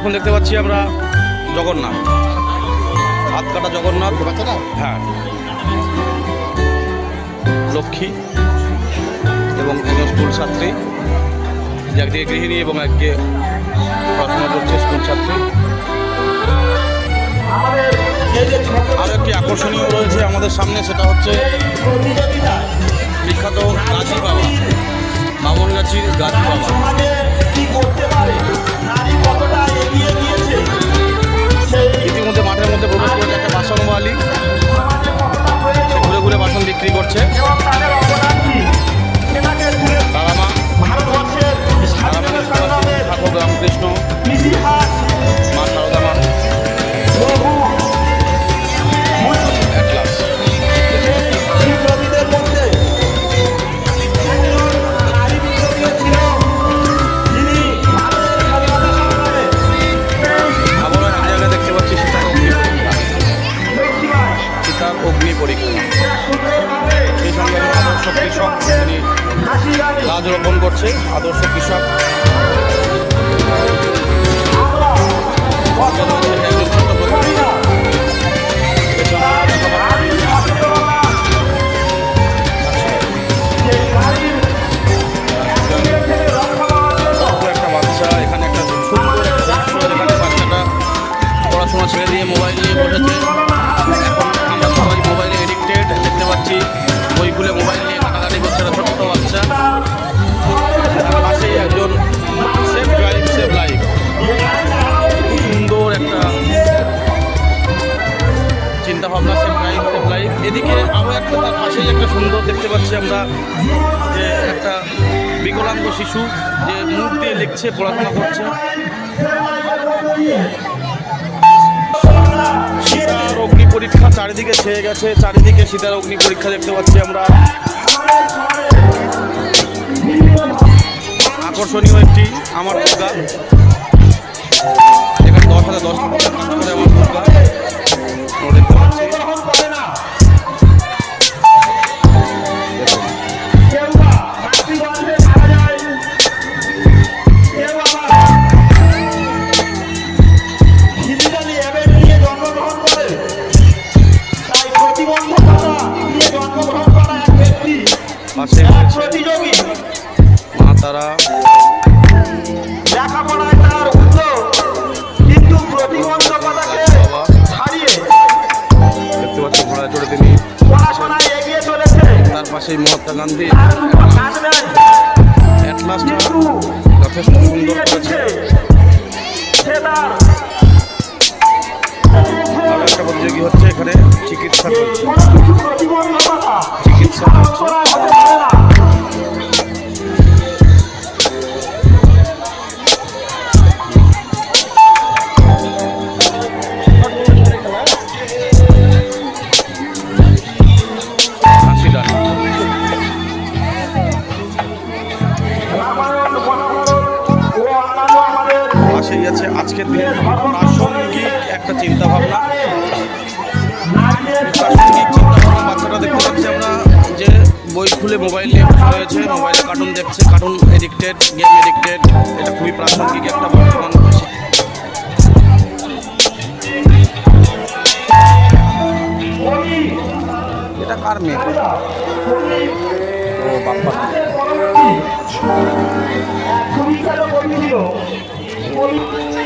এখন দেখতে পাচ্ছি আমরা জগন্নাথ। হাত কাটা জগন্নাথ। হ্যাঁ। লক্ষ্মী এবং একজন স্কুল ছাত্রী। একদিকে গৃহিণী এবং একদিকে পড়াশোনা করছে স্কুল ছাত্রী। আরও একটি আকর্ষণীয় রয়েছে আমাদের সামনে, সেটা হচ্ছে করছে তারামা গাছ রোপণ করছে আদর্শ কৃষক। এখানে একটা ছেড়ে দিয়ে মোবাইল নিয়ে বসেছে। এদিকে আরও একটা তার পাশেই একটা সুন্দর দেখতে পাচ্ছি আমরা, যে একটা বিকলাঙ্গ শিশু যে মুখ দিয়ে লিখছে, পড়াশোনা করছে। সীতার অগ্নি পরীক্ষা চারিদিকে ছেয়ে গেছে, চারিদিকে সীতার অগ্নি পরীক্ষা দেখতে পাচ্ছি আমরা। আকর্ষণীয় একটি, আমার দুর্গা। এখানে দশ হাজার দশ আমার দুর্গা। তারা। লেখাপড়ায় তার উদ্যোগ কিন্তু প্রতিবন্ধকতাকে বাবা। হারিয়ে দেখতে পাচ্ছি ঘোড়ায় চড়ে তিনি। পড়াশোনায় এগিয়ে চলেছে। তার পাশেই মহাত্মা গান্ধী। তার কোনো কাজ নেই অ্যাটলাসটা যথেষ্ট সুন্দর করেছে। সে তার একটা প্রতিযোগী হচ্ছে এখানে। চিকিৎসা করছে। চিকিৎসা আছে আজকের দিনে প্রাসঙ্গিক একটা চিন্তা ভাবনা প্রাসঙ্গিক চিন্তা ভাবনা বাচ্চাটা দেখতে পাচ্ছি আমরা, যে বই খুলে মোবাইল নিয়ে রয়েছে, মোবাইলে কার্টুন দেখছে কার্টুন এডিক্টেড গেম এডিক্টেড এটা খুবই প্রাসঙ্গিক একটা বর্তমান এটা কার মেয়ে? ও বাপ্পা। política.